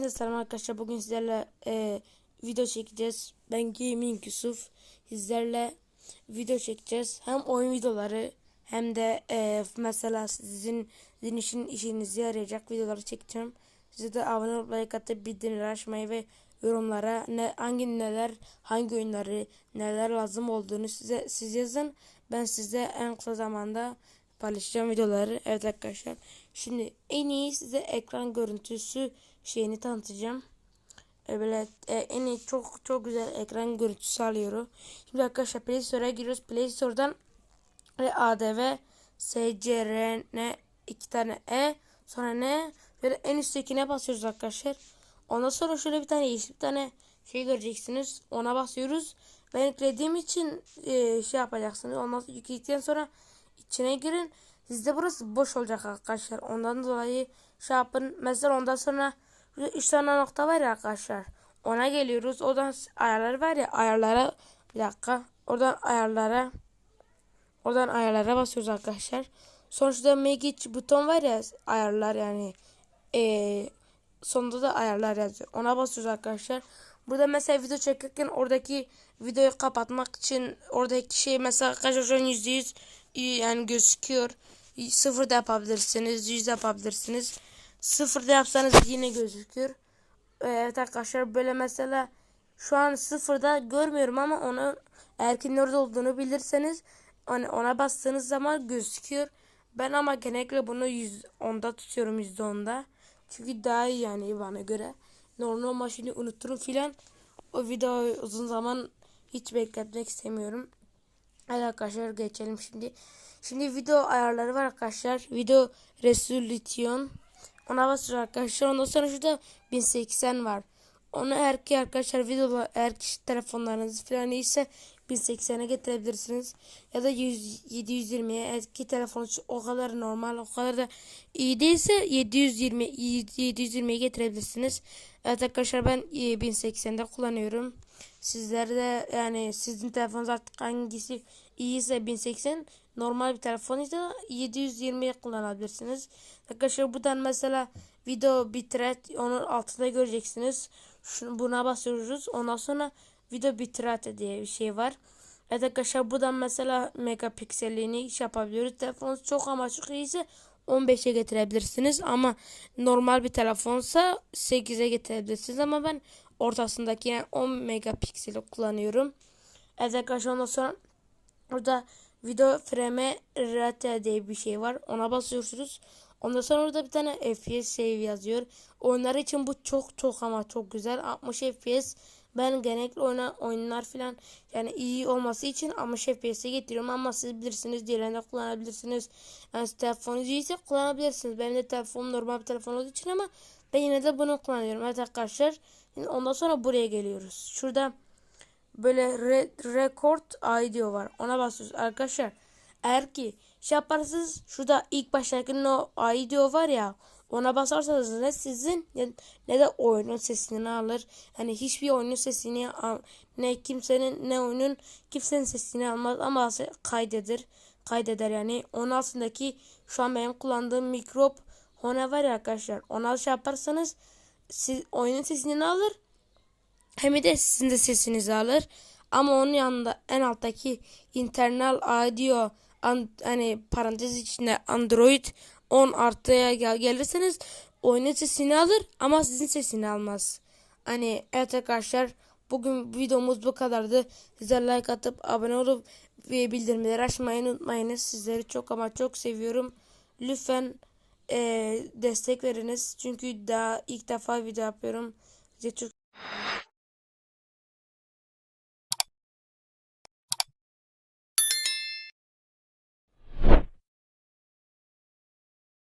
Hepinize selam arkadaşlar. Bugün sizlerle e, video çekeceğiz. Ben Gaming Yusuf. Sizlerle video çekeceğiz. Hem oyun videoları hem de e, mesela sizin, sizin için işinize yarayacak videoları çekeceğim. Size de abone olup like atıp bildirimleri açmayı ve yorumlara ne hangi neler hangi oyunları neler lazım olduğunu size siz yazın. Ben size en kısa zamanda paylaşacağım videoları. Evet arkadaşlar. Şimdi en iyi size ekran görüntüsü şeyini tanıtacağım. E, Böyle e, en iyi çok çok güzel ekran görüntüsü alıyorum. Şimdi arkadaşlar Play Store'a giriyoruz. Play Store'dan e, ADV SCRN iki tane E sonra ne böyle en üsttekine basıyoruz arkadaşlar. Ondan sonra şöyle bir tane yeşil bir tane şey göreceksiniz. Ona basıyoruz. Ben yüklediğim için e, şey yapacaksınız. Ondan sonra yükledikten sonra içine girin. Sizde burası boş olacak arkadaşlar. Ondan dolayı şey yapın. Mesela ondan sonra 3 tane nokta var ya arkadaşlar. Ona geliyoruz. Oradan ayarlar var ya ayarlara bir dakika. Oradan ayarlara oradan ayarlara basıyoruz arkadaşlar. Sonra şurada make buton var ya ayarlar yani. Ee, sonunda da ayarlar yazıyor. Ona basıyoruz arkadaşlar. Burada mesela video çekerken oradaki videoyu kapatmak için oradaki şey mesela arkadaşlar şu an %100 yani gözüküyor. Sıfır da yapabilirsiniz. Yüz yapabilirsiniz. Sıfır da yapsanız yine gözüküyor. Evet arkadaşlar böyle mesela şu an sıfırda görmüyorum ama onu eğer ki nerede olduğunu bilirseniz hani ona bastığınız zaman gözüküyor. Ben ama genellikle bunu 110'da tutuyorum %10'da. Çünkü daha iyi yani bana göre. Normal maşini unuturum filan. O videoyu uzun zaman hiç bekletmek istemiyorum. Hadi arkadaşlar geçelim şimdi. Şimdi video ayarları var arkadaşlar. Video resolution. Ona basıyoruz arkadaşlar. Ondan sonra şurada 1080 var. Onu eğer ki arkadaşlar video eğer ki telefonlarınız falan iyiyse 1080'e getirebilirsiniz. Ya da 100, 720'ye eğer ki telefonunuz o kadar normal o kadar da iyi değilse 720 720'ye getirebilirsiniz. Evet arkadaşlar ben 1080'de kullanıyorum. Sizler de yani sizin telefonunuz artık hangisi iyiyse 1080 normal bir telefon ise 720 kullanabilirsiniz. Arkadaşlar buradan mesela video bitrate onun altında göreceksiniz. Şunu buna basıyoruz. Ondan sonra video bitrate diye bir şey var. Evet arkadaşlar buradan mesela megapikselliğini iş yapabiliyoruz. Telefonunuz çok ama çok iyiyse 15'e getirebilirsiniz ama normal bir telefonsa 8'e getirebilirsiniz ama ben ortasındaki yani 10 megapikseli kullanıyorum. Evet arkadaşlar ondan sonra burada video frame rate diye bir şey var. Ona basıyorsunuz. Ondan sonra orada bir tane FPS save yazıyor. Oyunlar için bu çok çok ama çok güzel. 60 FPS ben genellikle oyna, oyunlar falan yani iyi olması için 60 FPS'e getiriyorum ama siz bilirsiniz diğerlerinde kullanabilirsiniz. Yani telefonunuz iyiyse kullanabilirsiniz. Benim de telefonum normal bir telefon olduğu için ama ben yine de bunu kullanıyorum. Evet arkadaşlar ondan sonra buraya geliyoruz. Şurada böyle re record audio var. Ona basıyoruz arkadaşlar. Eğer ki şey yaparsanız şurada ilk baştaki o audio var ya ona basarsanız ne sizin ne de oyunun sesini alır. Hani hiçbir oyunun sesini ne kimsenin ne oyunun kimsenin sesini almaz ama kaydedir. Kaydeder yani. Onun altındaki şu an benim kullandığım mikrop ona var ya arkadaşlar. Ona şey yaparsanız siz oyunun sesini alır. Hem de sizin de sesinizi alır. Ama onun yanında en alttaki internal audio an, hani parantez içinde Android 10 artıya gel gelirseniz oyunun sesini alır ama sizin sesini almaz. Hani evet arkadaşlar bugün videomuz bu kadardı. Size like atıp abone olup ve bildirimleri açmayı unutmayınız. Sizleri çok ama çok seviyorum. Lütfen e, destek veriniz. Çünkü daha ilk defa video yapıyorum. Size çok